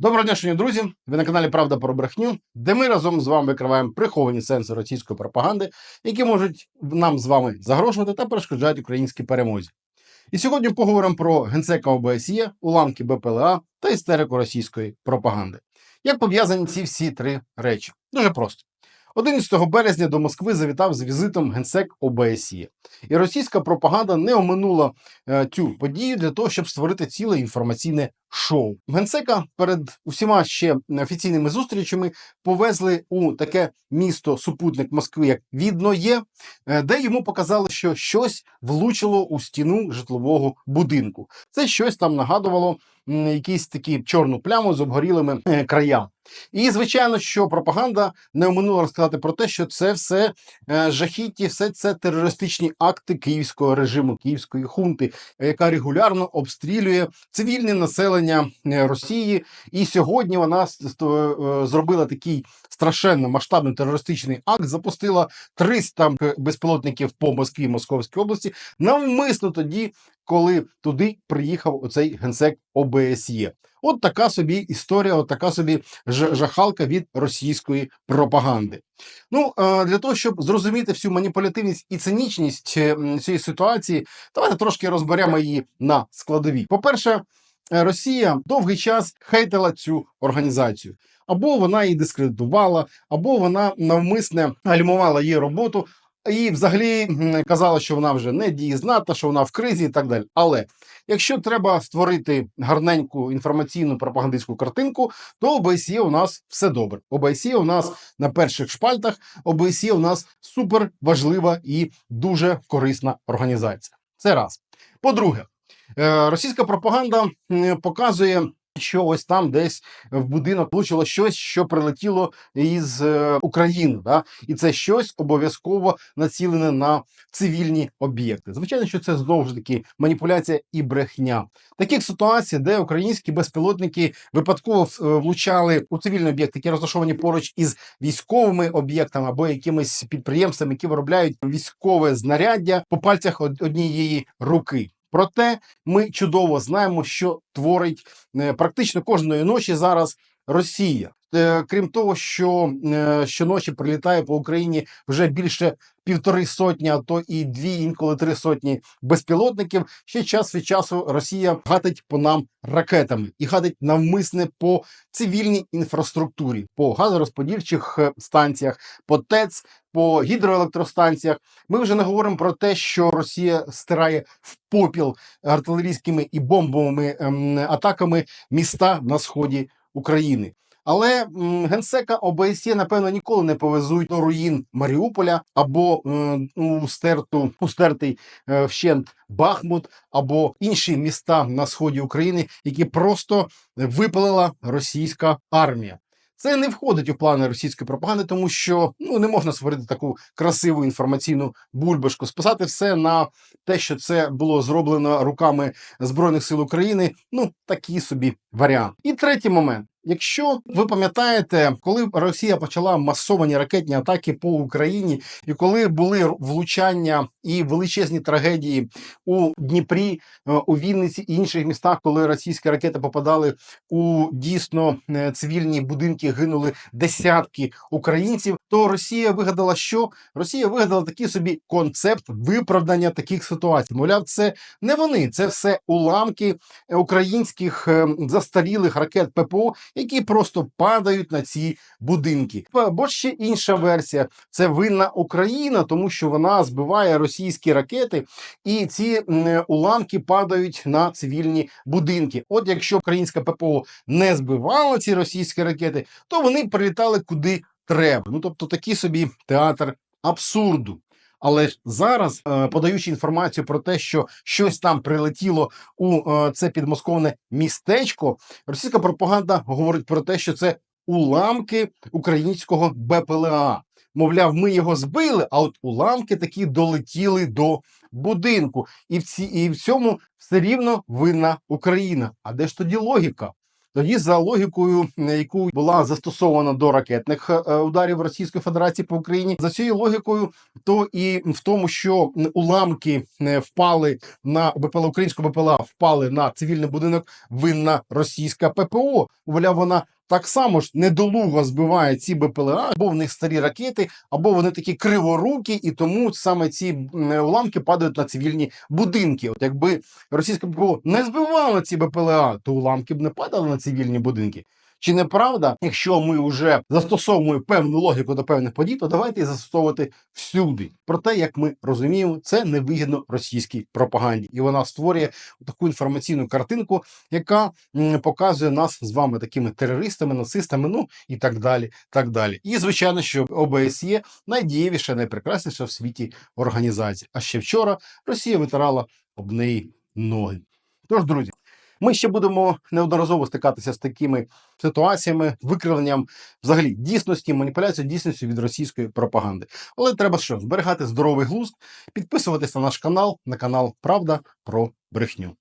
Доброго дня, шановні друзі! Ви на каналі Правда про брехню, де ми разом з вами викриваємо приховані сенси російської пропаганди, які можуть нам з вами загрожувати та перешкоджають українській перемозі. І сьогодні поговоримо про генсека ОБСЄ, уламки БПЛА та істерику російської пропаганди. Як пов'язані ці всі три речі? Дуже просто. 11 березня до Москви завітав з візитом генсек ОБСЄ. І російська пропаганда не оминула е, цю подію для того, щоб створити ціле інформаційне шоу. Генсека перед усіма ще офіційними зустрічами повезли у таке місто супутник Москви, як Відноє, е, де йому показали, що щось влучило у стіну житлового будинку. Це щось там нагадувало якісь такі чорну пляму з обгорілими е, краями. І звичайно, що пропаганда не оминула розказати про те, що це все е, жахіття, все це терористичні акти київського режиму, київської хунти, яка регулярно обстрілює цивільне населення е, Росії. І сьогодні вона е, зробила такий страшенно масштабний терористичний акт, запустила 300 безпілотників по Москві, Московській області, навмисно тоді, коли туди приїхав оцей генсек ОБСЄ. От така собі історія, от така собі жахалка від російської пропаганди. Ну, для того, щоб зрозуміти всю маніпулятивність і цинічність е, цієї ситуації, давайте трошки розберемо її на складові. По-перше, е, Росія довгий час хейтила цю організацію. Або вона її дискредитувала, або вона навмисне гальмувала її роботу, і взагалі казала, що вона вже не дієздатна, що вона в кризі і так далі. Але якщо треба створити гарненьку інформаційну пропагандистську картинку, то ОБСЄ у нас все добре. ОБСЄ у нас на перших шпальтах, ОБСЄ у нас супер важлива і дуже корисна організація. Це раз. По-друге, е, російська пропаганда показує. Що ось там десь в будинок влучило щось, що прилетіло із е, України, да? і це щось обов'язково націлене на цивільні об'єкти. Звичайно, що це знову ж таки маніпуляція і брехня. Таких ситуацій, де українські безпілотники випадково е, влучали у цивільні об'єкти, які розташовані поруч із військовими об'єктами або якимись підприємствами, які виробляють військове знаряддя по пальцях од- однієї руки. Проте ми чудово знаємо, що творить е, практично кожної ночі зараз Росія. Е, Крім того, що е, щоночі прилітає по Україні вже більше півтори сотні, а то і дві, інколи три сотні безпілотників. Ще час від часу Росія гатить по нам ракетами і гатить навмисне по цивільній інфраструктурі, по газорозподільчих е, станціях, по ТЕЦ, по гідроелектростанціях. Ми вже не говоримо про те, що Росія стирає в попіл артилерійськими і бомбовими ем, атаками міста на сході України. Але м, генсека ОБСЄ, напевно, ніколи не повезуть до руїн Маріуполя або м, у стерту у стертий е, вщент Бахмут або інші міста на сході України, які просто випалила російська армія. Це не входить у плани російської пропаганди, тому що ну не можна створити таку красиву інформаційну бульбашку, списати все на те, що це було зроблено руками Збройних сил України. Ну такий собі варіант. І третій момент. Якщо ви пам'ятаєте, коли Росія почала масовані ракетні атаки по Україні, і коли були влучання і величезні трагедії у Дніпрі, е, у Вінниці і інших містах, коли російські ракети попадали у дійсно е, цивільні будинки, гинули десятки українців, то Росія вигадала, що Росія вигадала такий собі концепт виправдання таких ситуацій. Мовляв, це не вони, це все уламки українських е, застарілих ракет ППО, які просто падають на ці будинки. Або ще інша версія: це винна Україна, тому що вона збиває російські ракети, і ці уламки падають на цивільні будинки. От якщо українська ППО не збивала ці російські ракети, то вони прилітали куди треба. Ну тобто такий собі театр абсурду. Але зараз, е, подаючи інформацію про те, що щось там прилетіло у е, це підмосковне містечко, російська пропаганда говорить про те, що це уламки українського БПЛА. Мовляв, ми його збили, а от уламки такі долетіли до будинку. І в, ці, і в цьому все рівно винна Україна. А де ж тоді логіка? Тоді за логікою, е, яку була застосована до ракетних е, ударів Російської Федерації по Україні, за цією логікою, то і в тому, що уламки е, впали на БПЛА, українську БПЛА впали на цивільний будинок, винна російська ППО. Мовляв, вона так само ж недолуго збиває ці БПЛА, або в них старі ракети, або вони такі криворукі, і тому саме ці уламки падають на цивільні будинки. От якби російська ППО не збивала ці БПЛА, то уламки б не падали на цивільні будинки. Чи не правда, якщо ми вже застосовуємо певну логіку до певних подій, то давайте застосовувати всюди. Проте, як ми розуміємо, це невигідно російській пропаганді, і вона створює таку інформаційну картинку, яка показує нас з вами такими терористами, нацистами, ну і так далі. так далі. І звичайно, що ОБСЄ найдієвіша, найпрекрасніша в світі організація. А ще вчора Росія витирала об неї ноги. Тож, друзі. Ми ще будемо неодноразово стикатися з такими ситуаціями, викривленням взагалі дійсності, маніпуляцією дійсності від російської пропаганди. Але треба що зберігати здоровий глузд, підписуватися на наш канал, на канал Правда про брехню.